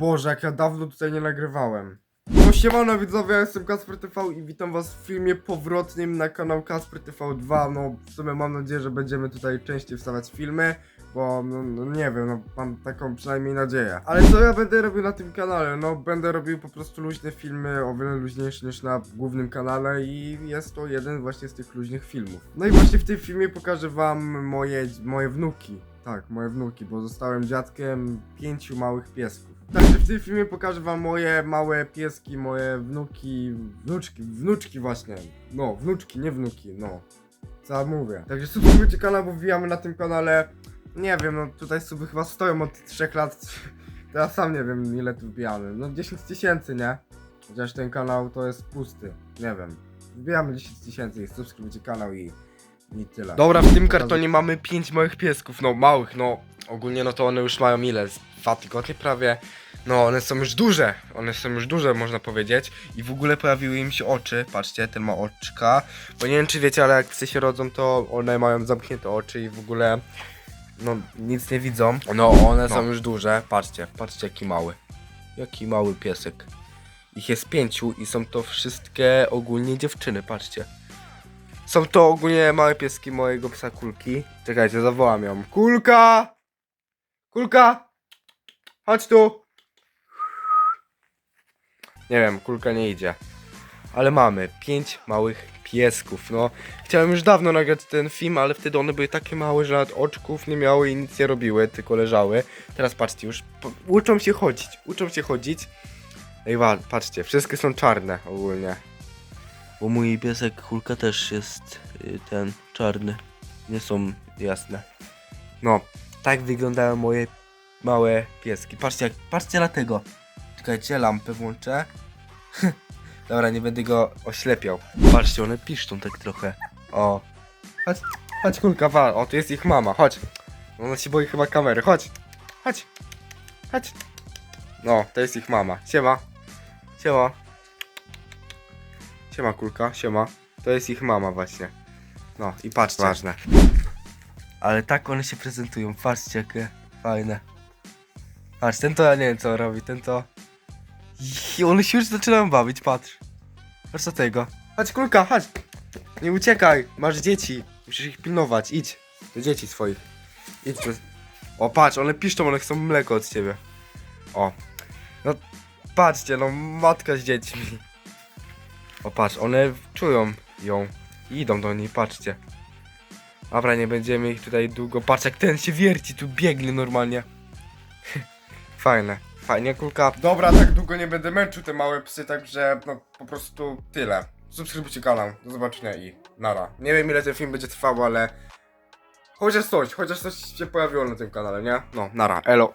Boże, jak ja dawno tutaj nie nagrywałem. No siemano widzowie, ja jestem Kasper TV i witam was w filmie powrotnym na kanał Kasper TV2. No w sumie mam nadzieję, że będziemy tutaj częściej wstawiać filmy, bo no, no nie wiem, no mam taką przynajmniej nadzieję. Ale co ja będę robił na tym kanale? No będę robił po prostu luźne filmy, o wiele luźniejsze niż na głównym kanale i jest to jeden właśnie z tych luźnych filmów. No i właśnie w tym filmie pokażę wam moje, moje wnuki. Tak, moje wnuki, bo zostałem dziadkiem pięciu małych piesków. Także w tym filmie pokażę wam moje małe pieski, moje wnuki, wnuczki, wnuczki właśnie. No, wnuczki, nie wnuki, no. Co ja mówię. Także subskrybujcie kanał, bo wbijamy na tym kanale. Nie wiem, no tutaj suby chyba stoją od 3 lat. Ja sam nie wiem ile tu wbijamy. No 10 tysięcy, nie? Chociaż ten kanał to jest pusty. Nie wiem. Wbijamy 10 tysięcy i subskrybujcie kanał i, i tyle. Dobra, w tym kartonie mamy 5 małych piesków, no małych, no ogólnie no to one już mają ile? Z Dwa tygodnie prawie. No one są już duże, one są już duże można powiedzieć i w ogóle pojawiły im się oczy, patrzcie, ten ma oczka, bo nie wiem czy wiecie, ale jak psy się rodzą to one mają zamknięte oczy i w ogóle no nic nie widzą. No one są już duże, patrzcie, patrzcie jaki mały, jaki mały piesek. Ich jest pięciu i są to wszystkie ogólnie dziewczyny, patrzcie. Są to ogólnie małe pieski mojego psa Kulki. Czekajcie, zawołam ją. Kulka! Kulka! Chodź tu! Nie wiem, Kulka nie idzie. Ale mamy pięć małych piesków, no. Chciałem już dawno nagrać ten film, ale wtedy one były takie małe, że nawet oczków nie miały i nic nie robiły, tylko leżały. Teraz patrzcie, już uczą się chodzić, uczą się chodzić. Ej, wa- patrzcie, wszystkie są czarne ogólnie. Bo mój piesek Hulka też jest y, ten czarny. Nie są jasne. No, tak wyglądają moje małe pieski. Patrzcie, jak, patrzcie na tego. Czekajcie, lampę włączę. Dobra, nie będę go oślepiał. Patrzcie, one piszczą tak trochę. O. Chodź, chodź kulka, wa. O, tu jest ich mama, chodź. Ona się boi chyba kamery, chodź. Chodź. Chodź. No, to jest ich mama. Siema. Siema. Siema kulka, siema. To jest ich mama właśnie. No i patrzcie. Ważne. Ale tak one się prezentują. Patrzcie, jakie fajne. Patrz, ten to ja nie wiem co robi, ten to... I one się już zaczynają bawić, patrz. Patrz do tego. Chodź kulka, chodź. Nie uciekaj, masz dzieci. Musisz ich pilnować, idź. Do dzieci swoich. Idź do... O patrz, one piszczą, one chcą mleko od ciebie. O. No, patrzcie, no matka z dziećmi. O patrz, one czują ją. I idą do niej, patrzcie. Dobra, nie będziemy ich tutaj długo... Patrz jak ten się wierci, tu biegnie normalnie. Fajne. Fajnie, kulka. Dobra, tak długo nie będę męczył te małe psy, także no po prostu tyle. Subskrybujcie kanał, do zobaczenia i nara. Nie wiem ile ten film będzie trwał, ale... Chociaż coś, chociaż coś się pojawiło na tym kanale, nie? No, nara, elo.